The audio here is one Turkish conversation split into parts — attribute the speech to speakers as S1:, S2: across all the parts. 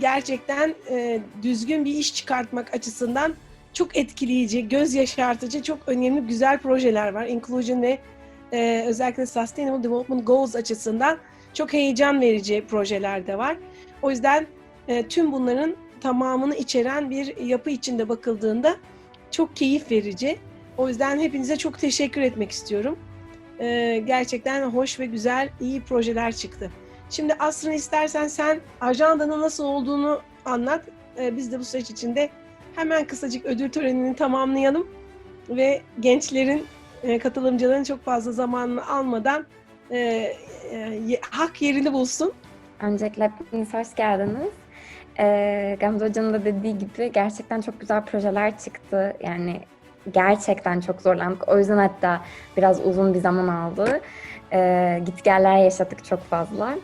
S1: gerçekten e, düzgün bir iş çıkartmak açısından çok etkileyici, göz yaşartıcı, çok önemli güzel projeler var. Inclusion ve e, özellikle Sustainable Development Goals açısından çok heyecan verici projeler de var. O yüzden e, tüm bunların tamamını içeren bir yapı içinde bakıldığında çok keyif verici. O yüzden hepinize çok teşekkür etmek istiyorum. E, gerçekten hoş ve güzel, iyi projeler çıktı. Şimdi aslında istersen sen ajandanın nasıl olduğunu anlat. E, biz de bu süreç içinde hemen kısacık ödül törenini tamamlayalım ve gençlerin e, katılımcıların çok fazla zamanını almadan e, e, hak yerini bulsun.
S2: Öncelikle hepiniz hoş geldiniz. Ee, Gamze Hoca'nın da dediği gibi gerçekten çok güzel projeler çıktı. Yani gerçekten çok zorlandık. O yüzden hatta biraz uzun bir zaman aldı. Ee, gitgeller yaşadık çok fazla.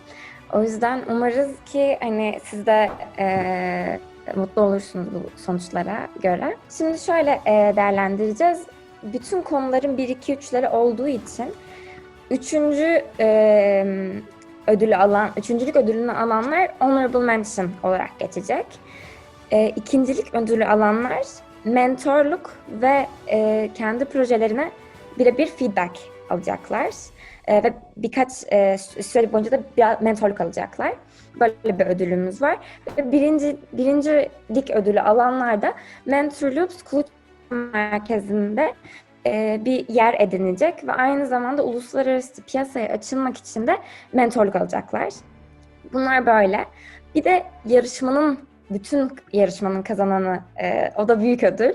S2: O yüzden umarız ki hani siz de e, mutlu olursunuz bu sonuçlara göre. Şimdi şöyle e, değerlendireceğiz. Bütün konuların 1-2-3'leri olduğu için üçüncü e, ödülü alan, üçüncülük ödülünü alanlar honorable mention olarak geçecek. E, ikincilik ödülü alanlar mentorluk ve e, kendi projelerine birebir feedback alacaklar. E, ve birkaç e, süre boyunca da bir mentorluk alacaklar. Böyle bir ödülümüz var. Ve birinci, birincilik ödülü alanlar da Mentor Loops Kuluç Merkezi'nde e, bir yer edinecek ve aynı zamanda uluslararası piyasaya açılmak için de mentorluk alacaklar. Bunlar böyle. Bir de yarışmanın, bütün yarışmanın kazananı, e, o da büyük ödül.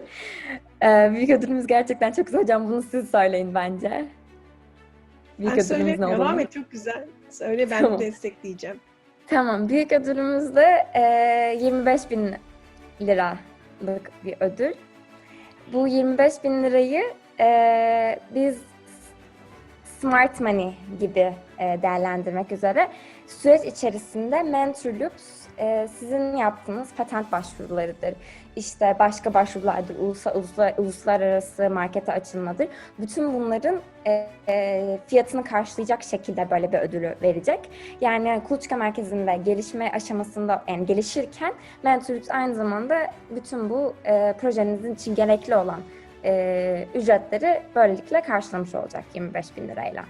S2: Büyük ödülümüz gerçekten çok güzel hocam. Bunu siz söyleyin bence. Büyük
S1: Ben söyle, devam et çok güzel. Söyle ben
S2: Tamam.
S1: de destekleyeceğim.
S2: Tamam, büyük ödülümüz de e, 25 bin liralık bir ödül. Bu 25 bin lirayı e, biz Smart Money gibi e, değerlendirmek üzere süreç içerisinde Mentor Loops e, sizin yaptığınız patent başvurularıdır. İşte başka başvurulardır, uluslar, uluslararası markete açılmadır. Bütün bunların e, e, fiyatını karşılayacak şekilde böyle bir ödülü verecek. Yani Kuluçka Merkezi'nde gelişme aşamasında yani gelişirken Mentor Loops aynı zamanda bütün bu projenizin için gerekli olan e, ücretleri böylelikle karşılamış olacak 25 bin lirayla.